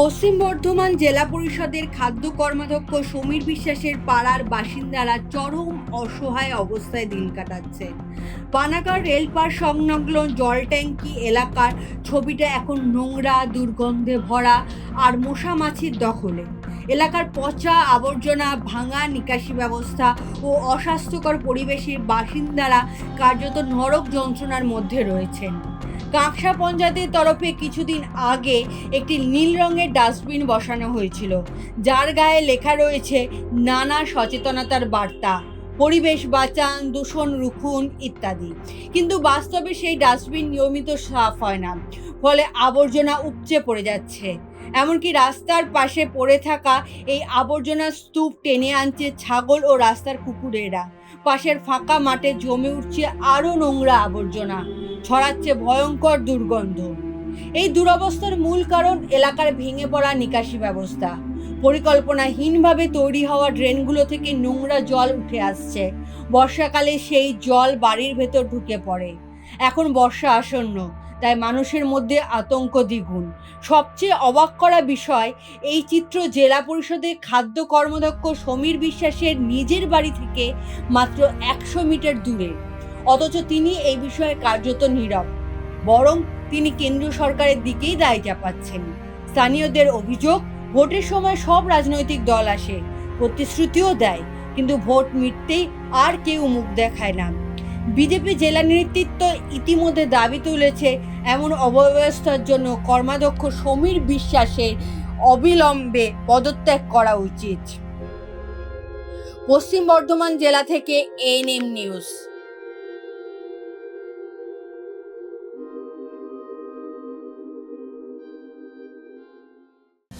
পশ্চিম বর্ধমান জেলা পরিষদের খাদ্য কর্মাধ্যক্ষ সমীর বিশ্বাসের পাড়ার বাসিন্দারা চরম অসহায় অবস্থায় দিন কাটাচ্ছে। পানাগড় রেলপার সংলগ্ন জল ট্যাঙ্কি এলাকার ছবিটা এখন নোংরা, দুর্গন্ধে ভরা আর মশা মাছির দখলে। এলাকার পচা আবর্জনা ভাঙা নিকাশি ব্যবস্থা ও অস্বাস্থ্যকর পরিবেশের বাসিন্দারা কার্যত নরক যন্ত্রণার মধ্যে রয়েছেন। কাঁকসা পঞ্চায়েতের তরফে কিছুদিন আগে একটি নীল রঙের ডাস্টবিন বসানো হয়েছিল। যার গায়ে লেখা রয়েছে, নানা সচেতনতার বার্তা, পরিবেশ বাঁচান, দূষণ রুখুন, ইত্যাদি। কিন্তু বাস্তবে সেই ডাস্টবিন নিয়মিত সাফ হয় না, ফলে আবর্জনা উপচে পড়ে যাচ্ছে। এমনকি রাস্তার পাশে পড়ে থাকা এই আবর্জনা স্তূপ টেনে আনছে ছাগল ও রাস্তার কুকুরেরা। পাশের ফাঁকা মাঠে জমে উঠছে আরও নোংরা আবর্জনা। ছড়াচ্ছে ভয়ঙ্কর দুর্গন্ধ। এই দুরবস্থার মূল কারণ এলাকার ভেঙে পড়া নিকাশি ব্যবস্থা। পরিকল্পনাহীনভাবে তৈরি হওয়া ড্রেনগুলো থেকে নোংরা জল উঠে আসছে। বর্ষাকালে সেই জল বাড়ির ভেতর ঢুকে পড়ে। এখন বর্ষা আসন্ন, তাই মানুষের মধ্যে আতঙ্ক দ্বিগুণ। সবচেয়ে অবাক করা বিষয়, এই চিত্র জেলা পরিষদের খাদ্য কর্মদক্ষ সমীর বিশ্বাসের নিজের বাড়ি থেকে মাত্র একশো মিটার দূরে। অথচ তিনি এই বিষয়ে কার্যত নীরব, বরং তিনি কেন্দ্রীয় সরকারের দিকেই দায় চাপাচ্ছেন। স্থানীয়দের অভিযোগ, ভোটের সময় সব রাজনৈতিক দল আসে, প্রতিশ্রুতিও দেয়, কিন্তু ভোট মিটতেই আর কেউ মুখ দেখায় না। বিজেপি জেলা নেতৃত্ব ইতিমধ্যে দাবি তুলেছে, এমন অব্যবস্থার জন্য কর্মাধ্যক্ষ সমীর বিশ্বাসের অবিলম্বে পদত্যাগ করা উচিত। পশ্চিম বর্ধমান জেলা থেকে এএনএম নিউজ।